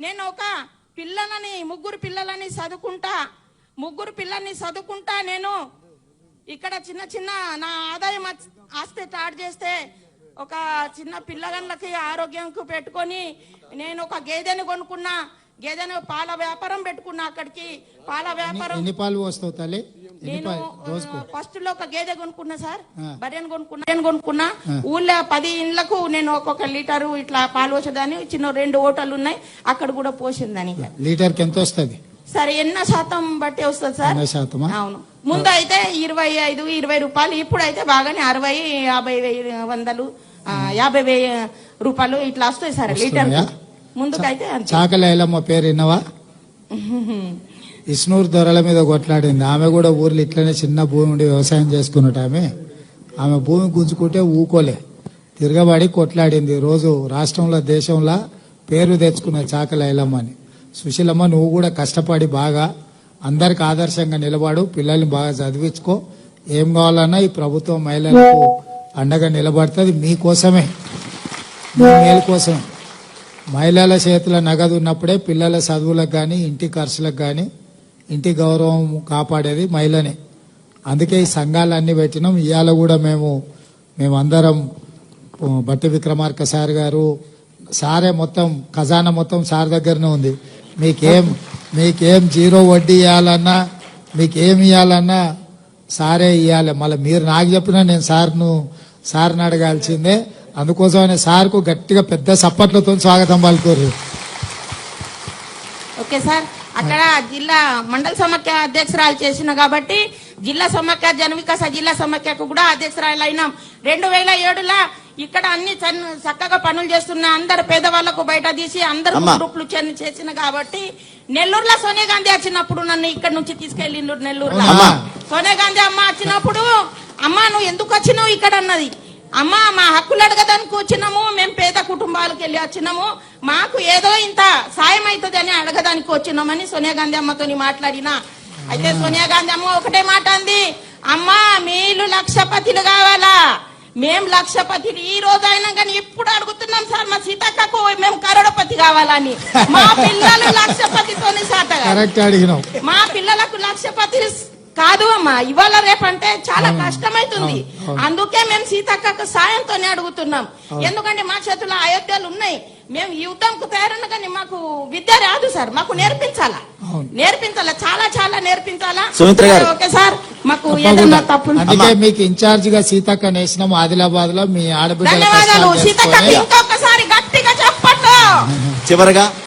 నేను ఒక పిల్లలని ముగ్గురు పిల్లలని చదువుకుంటా ముగ్గురు పిల్లల్ని చదువుకుంటా నేను ఇక్కడ చిన్న చిన్న నా ఆదాయం ఆస్తి స్టార్ట్ చేస్తే ఒక చిన్న పిల్లలకి ఆరోగ్యంకు పెట్టుకొని నేను ఒక గేదెని కొనుక్కున్నా. గేదెను పాల వ్యాపారం పెట్టుకున్నా అక్కడికి పాల వ్యాపారం ఎన్ని పాలు పోస్తావు తల్లి? ఎన్ని నేను ఫస్ట్లో ఒక గేదె కొనుక్కున్నా సార్ ఆ. బర్రెను కొనుక్కున్నా కొనుక్కున్నా. ఊళ్ళో పది ఇండ్లకు నేను ఒక్కొక్క లీటరు ఇట్లా పాలు వచ్చేదాన్ని చిన్న రెండు ఓటలు ఉన్నాయి అక్కడ కూడా పోసిందని. లీటర్కి ఎంత వస్తుంది? సరే ఎన్న శాతం బట్టి వస్తుంది సార్? అవును. ముందు అయితే ఇరవై ఐదు ఇరవై రూపాయలు ఇప్పుడు అయితే బాగానే అరవై యాభై వందలు యాభై రూపాయలు ఇట్లా వస్తాయి సార్ లీటర్? ముందుకైతే పేరు విన్నవా? ఇష్ణూరు దొరల మీద కొట్లాడింది. ఆమె కూడా ఊర్లో ఇట్లనే చిన్న భూమి ఉండి వ్యవసాయం చేసుకున్నట్టు ఆమె. ఆమె భూమి గుంజుకుంటే ఊకోలే. తిరగబడి కొట్లాడింది. రోజు రాష్ట్రంలో దేశంలో పేరు తెచ్చుకున్న చాకలేలమ్మ అని. సుశీలమ్మ నువ్వు కూడా కష్టపడి బాగా అందరికి ఆదర్శంగా నిలబడు పిల్లల్ని బాగా చదివించుకో. ఏం కావాలన్నా ఈ ప్రభుత్వం మహిళలకు అండగా నిలబడుతుంది. మీకోసమే. మీ మేలు కోసమే. మహిళల చేతిలో నగదు ఉన్నప్పుడే పిల్లల చదువులకు కానీ ఇంటి ఖర్చులకు కానీ ఇంటి గౌరవం కాపాడేది మహిళనే. అందుకే ఈ సంఘాలన్నీ పెట్టినాం. ఇవాళ కూడా మేము మేమందరం బట్టి విక్రమార్క సార్ గారు సారే మొత్తం ఖజానా మొత్తం సార్ దగ్గరనే ఉంది. మీకేం మీకేం జీరో వడ్డీ ఇవ్వాలన్నా మీకేం ఇవ్వాలన్నా సారే ఇవ్వాలి మళ్ళీ మీరు నాకు చెప్పినా నేను సార్ను సార్ని అడగాల్సిందే. అందుకోసమనే సార్కు గట్టిగా పెద్ద సప్పట్లతో స్వాగతం పలుకోరు ఓకే సార్. అక్కడ జిల్లా మండల సమాఖ్య అధ్యక్షురాలు చేసిన కాబట్టి జిల్లా సమాఖ్య జన వికాస జిల్లా సమాఖ్యకు కూడా అధ్యక్షురాలు అయినాం రెండు వేల ఏడులా ఇక్కడ అన్ని చన్- చక్కగా పనులు చేస్తున్న అందరు పేదవాళ్ళకు బయట తీసి అందరు. గ్రూపులు చేసిన కాబట్టి నెల్లూరులో సోనియా గాంధీ వచ్చినప్పుడు నన్ను ఇక్కడ నుంచి తీసుకెళ్ళిండు నెల్లూరులో. అమ్మా. సోనియా గాంధీ అమ్మ వచ్చినప్పుడు అమ్మా నువ్వు ఎందుకు వచ్చినావు ఇక్కడ? అన్నది. అమ్మా మా హక్కులు అడగదానికి వచ్చినాము మేము పేద కుటుంబాలకు వెళ్ళి వచ్చినాము. మాకు ఏదో ఇంత సాయం అవుతుంది అని అడగదానికి వచ్చినామని సోనియా గాంధీ అమ్మతో మాట్లాడినా. అయితే సోనియా గాంధీ అమ్మ ఒకటే మాట అంది. అమ్మా మీరు లక్షపతిలు కావాలా? మేం లక్షపతిలు ఈ రోజు అయినా కానీ ఇప్పుడు అడుగుతున్నాం సార్ మా సీతక్కకు మేము కరోడపతి కావాలని. మా పిల్లలు లక్షపతితోని అడిగినావు. మా పిల్లలకు లక్షపతి కాదు అమ్మా ఇవాళ రేపంటే చాలా కష్టమైతుంది. అందుకే మేము సీతక్కకు సాయంతోనే అడుగుతున్నాం. ఎందుకంటే మా చేతుల్లో అయోధ్యలు ఉన్నాయి. మేము యుద్ధంకు తయారన్న కానీ మాకు విద్య రాదు సార్ మాకు నేర్పించాలా. నేర్పించాలా? చాలా చాలా నేర్పించాలా? సుమిత్ర గారు. ఓకే సార్ మాకు. ఏదన్నా తప్పు అందుకే మీకు ఇన్ఛార్జ్గా సీతక్క నేసినాం ఆదిలాబాద్లో మీ ఆడబిడ్డల ధన్యవాదాలు. తెలుసుకొని. ఇంకొకసారి గట్టిగా చెప్పట్టు. చివరగా